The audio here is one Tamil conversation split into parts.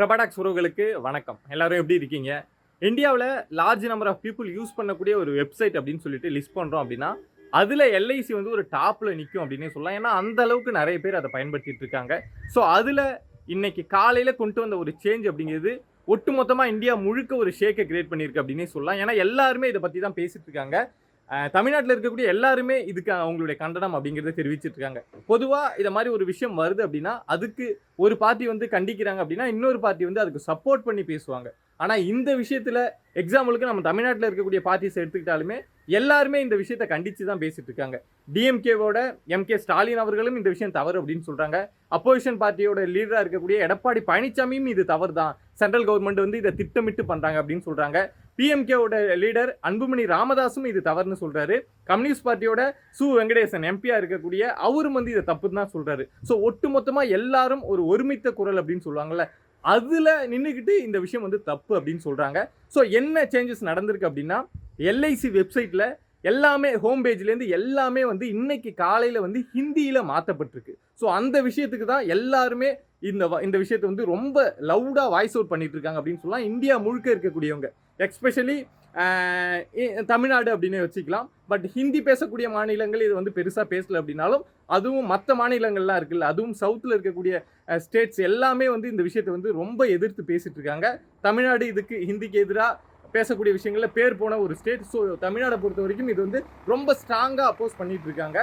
பிரபாடாக்ஸ் உறவுகளுக்கு வணக்கம். எல்லாரும் எப்படி இருக்கீங்க? இந்தியாவில் large number of people use பண்ணக்கூடிய ஒரு வெப்சைட் அப்படின்னு சொல்லிட்டு லிஸ்ட் பண்ணுறோம் அப்படின்னா அதில் எல்ஐசி வந்து ஒரு டாப்பில் நிற்கும் அப்படின்னே சொல்லலாம். ஏன்னா அந்த அளவுக்கு நிறைய பேர் அதை பயன்படுத்திட்டு இருக்காங்க. ஸோ அதில் இன்னைக்கு காலையில் கொண்டு வந்த ஒரு சேஞ்ச் அப்படிங்கிறது ஒட்டுமொத்தமாக இந்தியா முழுக்க ஒரு ஷேக்கை கிரியேட் பண்ணியிருக்கு அப்படின்னே சொல்லலாம். ஏன்னா எல்லாருமே இதை பற்றி தான் பேசிட்டு இருக்காங்க. தமிழ்நாட்டில் இருக்கக்கூடிய எல்லாருமே இதுக்கு அவங்களுடைய கண்டனம் அப்படிங்கிறத தெரிவிச்சிட்டு இருக்காங்க. பொதுவாக இதை மாதிரி ஒரு விஷயம் வருது அப்படின்னா அதுக்கு ஒரு பார்ட்டி வந்து கண்டிக்கிறாங்க அப்படின்னா இன்னொரு பார்ட்டி வந்து அதுக்கு சப்போர்ட் பண்ணி பேசுவாங்க. ஆனால் இந்த விஷயத்தில் எக்ஸாம்பிளுக்கு நம்ம தமிழ்நாட்டில் இருக்கக்கூடிய பார்ட்டிஸ் எடுத்துக்கிட்டாலுமே எல்லாருமே இந்த விஷயத்தை கண்டித்து தான் பேசிட்டு இருக்காங்க. டிஎம்கேவோட எம்கே ஸ்டாலின் அவர்களும் இந்த விஷயம் தவறு அப்படின்னு சொல்கிறாங்க அப்போசிஷன் பார்ட்டியோட லீடராக இருக்கக்கூடிய எடப்பாடி பழனிசாமியும் இது தவறு தான் சென்ட்ரல் கவர்மெண்ட் வந்து இதை திட்டமிட்டு பண்ணுறாங்க அப்படின்னு சொல்கிறாங்க பிஎம்கேவோட லீடர் அன்புமணி ராமதாஸும் இது தவறுன்னு சொல்றாரு. கம்யூனிஸ்ட் பார்ட்டியோட சு. வெங்கடேசன் எம்பியா இருக்கக்கூடிய அவரும் வந்து இதை தப்புன்னு தான் சொல்றாரு. ஸோ ஒட்டுமொத்தமா எல்லாரும் ஒரு ஒருமித்த குரல் அப்படின்னு சொல்லுவாங்கல்ல அதில் நின்றுக்கிட்டு இந்த விஷயம் வந்து தப்பு அப்படின்னு சொல்கிறாங்க ஸோ என்ன சேஞ்சஸ் நடந்திருக்கு அப்படின்னா எல்ஐசி வெப்சைட்டில் எல்லாமே ஹோம் பேஜ்லேருந்து எல்லாமே வந்து இன்னைக்கு காலையில் வந்து ஹிந்தியில் மாற்றப்பட்டிருக்கு ஸோ அந்த விஷயத்துக்கு தான் எல்லாருமே இந்த வ- இந்த விஷயத்தை வந்து ரொம்ப லவுடாக வாய்ஸ் அவுட் பண்ணிட்டு இருக்காங்க அப்படின்னு சொல்லலாம். இந்தியா முழுக்க இருக்கக்கூடியவங்க. எக்ஸ்பெஷலி தமிழ்நாடு அப்படின்னு வச்சுக்கலாம். பட் ஹிந்தி பேசக்கூடிய மாநிலங்கள் இது வந்து பெருசாக பேசல அப்படின்னாலும் அதுவும் மற்ற மாநிலங்கள்லாம் இருக்குல்ல அதுவும் சவுத்தில் இருக்கக்கூடிய ஸ்டேட்ஸ் எல்லாமே வந்து இந்த விஷயத்தை வந்து ரொம்ப எதிர்த்து பேசிட்டு இருக்காங்க. தமிழ்நாடு இதுக்கு ஹிந்திக்கு எதிராக பேசக்கூடிய விஷயங்களில் பேர் போன ஒரு ஸ்டேட் ஸோ தமிழ்நாடை பொறுத்த வரைக்கும் இது வந்து ரொம்ப ஸ்ட்ராங்காக அப்போஸ் பண்ணிட்டு இருக்காங்க.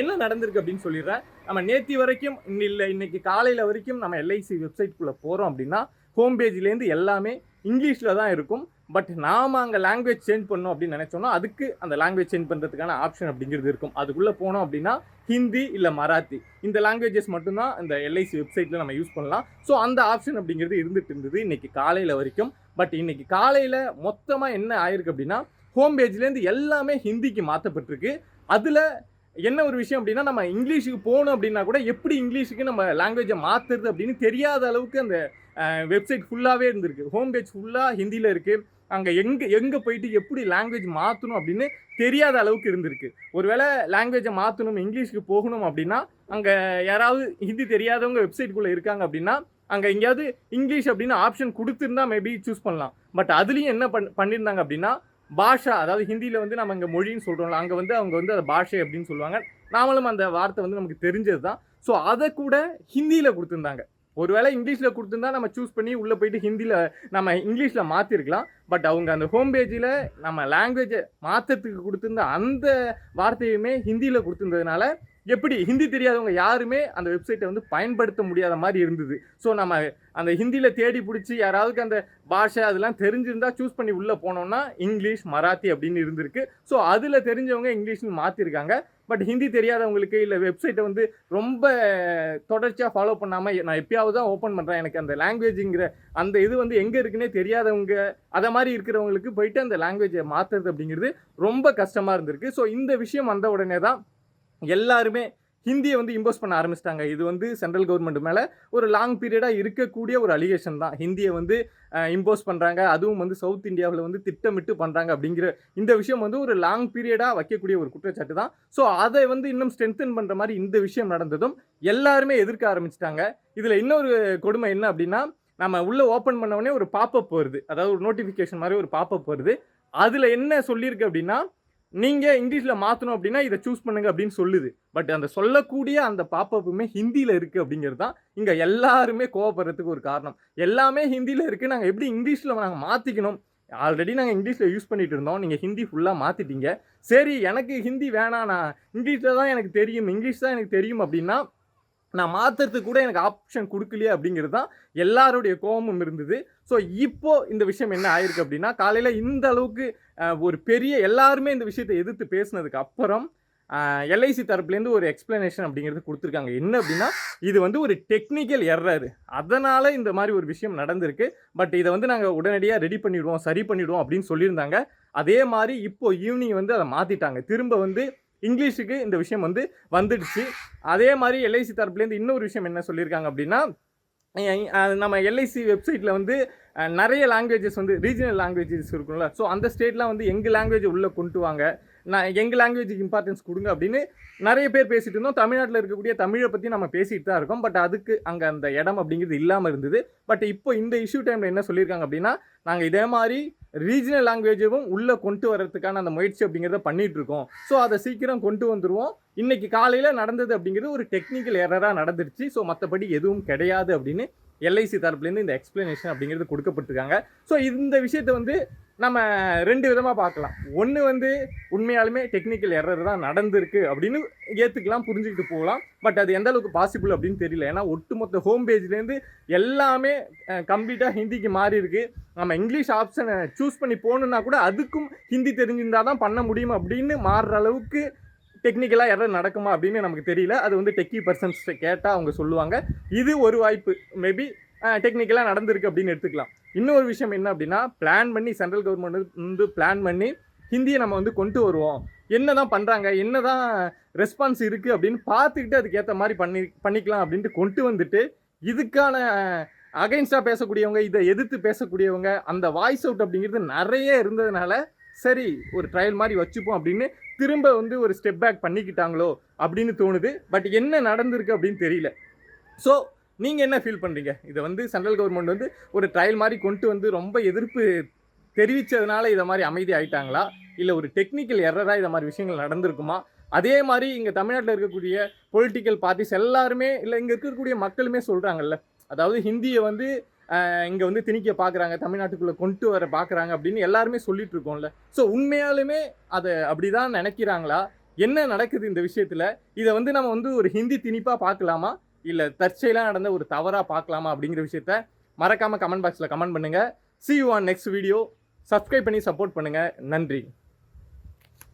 என்ன நடந்திருக்கு அப்படின்னு சொல்லிடுறேன். நம்ம நேத்தி வரைக்கும் இல்லை இன்னைக்கு காலையில் வரைக்கும் நம்ம எல்ஐசி வெப்சைட்குள்ளே போகிறோம் அப்படின்னா ஹோம் பேஜ்லேருந்து எல்லாமே இங்கிலீஷில் தான் இருக்கும். பட் நாம அங்கே லாங்குவேஜ் சேஞ்ச் பண்ணோம் அப்படின்னு நினச்சோம்னா அதுக்கு அந்த லாங்குவேஜ் சேஞ்ச் பண்ணுறதுக்கான ஆப்ஷன் அப்படிங்கிறது இருக்கும். அதுக்குள்ளே போனோம் அப்படின்னா ஹிந்தி இல்லை மராத்தி. இந்த லாங்குவேஜஸ் மட்டும்தான் இந்த எல்ஐசி வெப்சைட்டில் நம்ம யூஸ் பண்ணலாம். ஸோ அந்த ஆப்ஷன் அப்படிங்கிறது இருந்துட்டு இருந்தது இன்றைக்கி காலையில் வரைக்கும். பட் இன்றைக்கி காலையில் மொத்தமாக என்ன ஆயிருக்கு அப்படின்னா ஹோம் பேஜ்லேருந்து எல்லாமே ஹிந்திக்கு மாற்றப்பட்டிருக்கு அதில் என்ன ஒரு விஷயம் அப்படின்னா நம்ம இங்கிலீஷுக்கு போகணும் அப்படின்னா கூட எப்படி இங்கிலீஷுக்கு நம்ம லாங்குவேஜை மாற்றுறது அப்படின்னு தெரியாத அளவுக்கு அந்த வெப்சைட் ஃபுல்லாகவே இருந்திருக்கு. ஹோம் பேஜ் ஃபுல்லாக ஹிந்தியில் இருக்குது அங்கே எங்கே எங்கே போயிட்டு எப்படி லாங்குவேஜ் மாற்றணும் அப்படின்னு தெரியாத அளவுக்கு இருந்திருக்கு. ஒருவேளை லாங்குவேஜை மாற்றணும் இங்கிலீஷுக்கு போகணும் அப்படின்னா அங்கே யாராவது ஹிந்தி தெரியாதவங்க வெப்சைட்குள்ளே இருக்காங்க அப்படின்னா அங்கே எங்கேயாவது இங்கிலீஷ் அப்படின்னு ஆப்ஷன் கொடுத்துருந்தா மேபி சூஸ் பண்ணலாம். பட் அதுலேயும் என்ன பண் பண்ணியிருந்தாங்க அப்படின்னா பாஷா அதாவது ஹிந்தியில் வந்து நம்ம இங்கே மொழின்னு சொல்கிறோம்ல அங்கே வந்து அவங்க வந்து அதை பாஷை அப்படின்னு சொல்லுவாங்க. நாமளும் அந்த வார்த்தை வந்து நமக்கு தெரிஞ்சது தான் ஸோ அதை கூட ஹிந்தியில் கொடுத்துருந்தாங்க. ஒருவேளை இங்கிலீஷில் கொடுத்துருந்தா நம்ம சூஸ் பண்ணி உள்ளே போயிட்டு ஹிந்தியில் நம்ம இங்கிலீஷில் மாற்றிருக்கலாம் பட் அவங்க அந்த ஹோம் பேஜில் நம்ம லாங்குவேஜை மாற்றுறதுக்கு கொடுத்துருந்த அந்த வார்த்தையுமே ஹிந்தியில் கொடுத்துருந்ததுனால எப்படி ஹிந்தி தெரியாதவங்க யாருமே அந்த வெப்சைட்டை வந்து பயன்படுத்த முடியாத மாதிரி இருந்தது. ஸோ நம்ம அந்த ஹிந்தியில் தேடி பிடிச்சி யாராவதுக்கு அந்த பாஷை அதெல்லாம் தெரிஞ்சிருந்தா சூஸ் பண்ணி உள்ளே போனோம்னா இங்கிலீஷ் மராத்தி அப்படின்னு இருந்திருக்கு. ஸோ அதில் தெரிஞ்சவங்க இங்கிலீஷ்னு மாற்றிருக்காங்க பட் ஹிந்தி தெரியாதவங்களுக்கு இல்லை வெப்சைட்டை வந்து ரொம்ப தொடர்ச்சியாக ஃபாலோ பண்ணாமல் நான் எப்பயாவது தான் ஓப்பன் பண்ணுறேன் எனக்கு அந்த லாங்குவேஜுங்கிற அந்த இது வந்து எங்கே இருக்குன்னே தெரியாதவங்க அதை மாதிரி இருக்கிறவங்களுக்கு போயிட்டு அந்த லாங்குவேஜை மாற்றுறது அப்படிங்கிறது ரொம்ப கஷ்டமாக இருந்திருக்கு. ஸோ இந்த விஷயம் வந்த உடனே தான் எல்லாருமே ஹிந்தியை வந்து இம்போஸ் பண்ண ஆரம்பிச்சிட்டாங்க. இது வந்து சென்ட்ரல் கவர்மெண்ட் மேலே ஒரு லாங் பீரியடாக இருக்கக்கூடிய ஒரு அலிகேஷன் தான். ஹிந்தியை வந்து இம்போஸ் பண்ணுறாங்க அதுவும் வந்து சவுத் இந்தியாவில் வந்து திட்டமிட்டு பண்ணுறாங்க அப்படிங்கிற இந்த விஷயம் வந்து ஒரு லாங் பீரியடாக வைக்கக்கூடிய ஒரு குற்றச்சாட்டு தான். ஸோ அதை வந்து இன்னும் ஸ்ட்ரென்தன் பண்ணுற மாதிரி இந்த விஷயம் நடந்ததும் எல்லாருமே எதிர்க்க ஆரம்பிச்சிட்டாங்க. இதில் இன்னொரு கொடுமை என்ன அப்படின்னா நம்ம உள்ளே ஓப்பன் பண்ணவொடனே ஒரு பாப்பப் வருது. அதாவது ஒரு நோட்டிஃபிகேஷன் மாதிரி ஒரு பாப்பப் வருது. அதில் என்ன சொல்லியிருக்கு அப்படின்னா நீங்கள் இங்கிலீஷில் மாற்றணும் அப்படின்னா இதை சூஸ் பண்ணுங்க அப்படின்னு சொல்லுது. பட் அந்த சொல்லக்கூடிய அந்த பாப்பப்புமே ஹிந்தியில் இருக்குது அப்படிங்கிறது தான் இங்கே எல்லாருமே கோவப்படுறதுக்கு ஒரு காரணம். எல்லாமே ஹிந்தியில் இருக்குது நாங்கள் எப்படி இங்கிலீஷில் நாங்கள் மாற்றிக்கணும் ஆல்ரெடி நாங்கள் இங்கிலீஷில் யூஸ் பண்ணிட்டு இருந்தோம். நீங்கள் ஹிந்தி ஃபுல்லாக மாற்றிட்டீங்க சரி எனக்கு ஹிந்தி வேணாம். நான் இங்கிலீஷில் தான் எனக்கு தெரியும். இங்கிலீஷ் தான் எனக்கு தெரியும் அப்படின்னா நான் மாற்றுறதுக்கு கூட எனக்கு ஆப்ஷன் கொடுக்கலையே அப்படிங்கிறது தான் எல்லாருடைய கோபமும் இருந்தது. ஸோ இப்போ இந்த விஷயம் என்ன ஆயிருக்கு அப்படின்னா காலையில் இந்த அளவுக்கு ஒரு பெரிய எல்லாருமே இந்த விஷயத்தை எதிர்த்து பேசினதுக்கு அப்புறம் எல்ஐசி தரப்புலேருந்து ஒரு எக்ஸ்பிளனேஷன் அப்படிங்கிறது கொடுத்துருக்காங்க. என்ன அப்படின்னா இது வந்து ஒரு டெக்னிக்கல் எர்ரர் அதனால் இந்த மாதிரி ஒரு விஷயம் நடந்திருக்கு. பட் இதை வந்து நாங்கள் உடனடியாக ரெடி பண்ணிவிடுவோம் சரி பண்ணிவிடுவோம் அப்படின்னு சொல்லியிருந்தாங்க. அதே மாதிரி இப்போது ஈவினிங் வந்து அதை மாற்றிட்டாங்க திரும்ப வந்து இங்கிலீஷுக்கு இந்த விஷயம் வந்து வந்துடுச்சு. அதே மாதிரி எல்ஐசி தரப்புலேருந்து இன்னொரு விஷயம் என்ன சொல்லியிருக்காங்க அப்படின்னா நம்ம எல்ஐசி வெப்சைட்டில் வந்து நிறைய லாங்குவேஜஸ் வந்து ரீஜனல் லாங்குவேஜஸ் இருக்கும்ல. ஸோ அந்த ஸ்டேட்லாம் வந்து எங்கள் லாங்குவேஜ் உள்ளே கொண்டு வாங்க? நான் எங்கள் லாங்குவேஜுக்கு இம்பார்ட்டன்ஸ் கொடுங்க அப்படின்னு நிறைய பேர் பேசிட்டு இருந்தோம். தமிழ்நாட்டில் இருக்கக்கூடிய தமிழை பற்றி நம்ம பேசிட்டு தான் இருக்கோம். பட் அதுக்கு அங்கே அந்த இடம் அப்படிங்கிறது இல்லாமல் இருந்தது. பட் இப்போ இந்த இஷ்யூ டைமில் என்ன சொல்லியிருக்காங்க அப்படின்னா நாங்கள் இதே மாதிரி ரீஜனல் லாங்குவேஜும் உள்ளே கொண்டு வரதுக்கான அந்த முயற்சி அப்படிங்கிறத பண்ணிகிட்டு இருக்கோம். ஸோ அதை சீக்கிரம் கொண்டு வந்துருவோம். இன்னைக்கு காலையில் நடந்தது அப்படிங்கிறது ஒரு டெக்னிக்கல் எரராக நடந்துருச்சு. ஸோ மற்றபடி எதுவும் கிடையாது அப்படின்னு எல்ஐசி தரப்புலேருந்து இந்த எக்ஸ்பிளனேஷன் அப்படிங்கிறது கொடுக்கப்பட்டிருக்காங்க. ஸோ இந்த விஷயத்தை வந்து நம்ம ரெண்டு விதமாக பார்க்கலாம். ஒன்று வந்து உண்மையாலுமே டெக்னிக்கல் எரர் தான் நடந்திருக்கு அப்படின்னு ஏற்றுக்கலாம் புரிஞ்சுக்கிட்டு போகலாம். பட் அது எந்த அளவுக்கு பாசிபிள் அப்படின்னு தெரியல. ஏன்னா ஒட்டுமொத்த ஹோம் பேஜ்லேருந்து எல்லாமே கம்ப்ளீட்டாக ஹிந்திக்கு மாறி இருக்கு. நம்ம இங்கிலீஷ் ஆப்ஷனை சூஸ் பண்ணி போகணுன்னா கூட அதுக்கும் ஹிந்தி தெரிஞ்சிருந்தால் தான் பண்ண முடியும் அப்படின்னு மாறுற அளவுக்கு டெக்னிக்கலாக எரர் நடக்குமா அப்படின்னு நமக்கு தெரியல. அது வந்து டெக்கி பர்சன்ஸ் கேட்டால் அவங்க சொல்லுவாங்க. இது ஒரு வாய்ப்பு. மேபி டெக்னிக்கலாக நடந்திருக்கு அப்படின்னு எடுத்துக்கலாம். இன்னொரு விஷயம் என்ன அப்படின்னா பிளான் பண்ணி சென்ட்ரல் கவர்மெண்ட் வந்து பிளான் பண்ணி ஹிந்தியை நம்ம வந்து கொண்டு வருவோம். என்ன தான் பண்ணுறாங்க என்ன தான் ரெஸ்பான்ஸ் இருக்குது அப்படின்னு பார்த்துக்கிட்டு அதுக்கேற்ற மாதிரி பண்ணி பண்ணிக்கலாம் அப்படின்ட்டு கொண்டு வந்துட்டு இதுக்கான அகைன்ஸ்டாக பேசக்கூடியவங்க இதை எதிர்த்து பேசக்கூடியவங்க அந்த வாய்ஸ் அவுட் அப்படிங்கிறது நிறைய இருந்ததுனால சரி ஒரு ட்ரையல் மாதிரி வச்சுப்போம் அப்படின்னு திரும்ப வந்து ஒரு ஸ்டெப் பேக் பண்ணிக்கிட்டாங்களோ அப்படின்னு தோணுது. பட் என்ன நடந்திருக்கு அப்படின்னு தெரியல. ஸோ நீங்கள் என்ன ஃபீல் பண்ணுறீங்க இதை வந்து சென்ட்ரல் கவர்மெண்ட் வந்து ஒரு ட்ரையல் மாதிரி கொண்டு வந்து ரொம்ப எதிர்ப்பு தெரிவித்ததுனால இதை மாதிரி அமைதி ஆயிட்டாங்களா? இல்லை ஒரு டெக்னிக்கல் எரராக இதை மாதிரி விஷயங்கள் நடந்திருக்குமா? அதே மாதிரி இங்கே தமிழ்நாட்டில் இருக்கக்கூடிய பொலிட்டிக்கல் பார்ட்டிஸ் எல்லாருமே இல்லை இங்கே இருக்கக்கூடிய மக்களுமே சொல்கிறாங்கல்ல அதாவது ஹிந்தியை வந்து இங்கே வந்து திணிக்க பார்க்குறாங்க தமிழ்நாட்டுக்குள்ளே கொண்டு வர பார்க்குறாங்க அப்படின்னு எல்லாருமே சொல்லிட்டு இருக்கோம்ல. ஸோ உண்மையாலுமே அதை அப்படி தான் நினைக்கிறாங்களா? என்ன நடக்குது இந்த விஷயத்தில்? இதை வந்து நம்ம வந்து ஒரு ஹிந்தி திணிப்பாக பார்க்கலாமா இல்லை தற்செயலாக நடந்த ஒரு தவறாக பார்க்கலாமா அப்படிங்கிற விஷயத்த மறக்காமல் கமெண்ட் பாக்ஸில் கமெண்ட் பண்ணுங்கள் see you on next video subscribe பண்ணி சப்போர்ட் பண்ணுங்கள் நன்றி.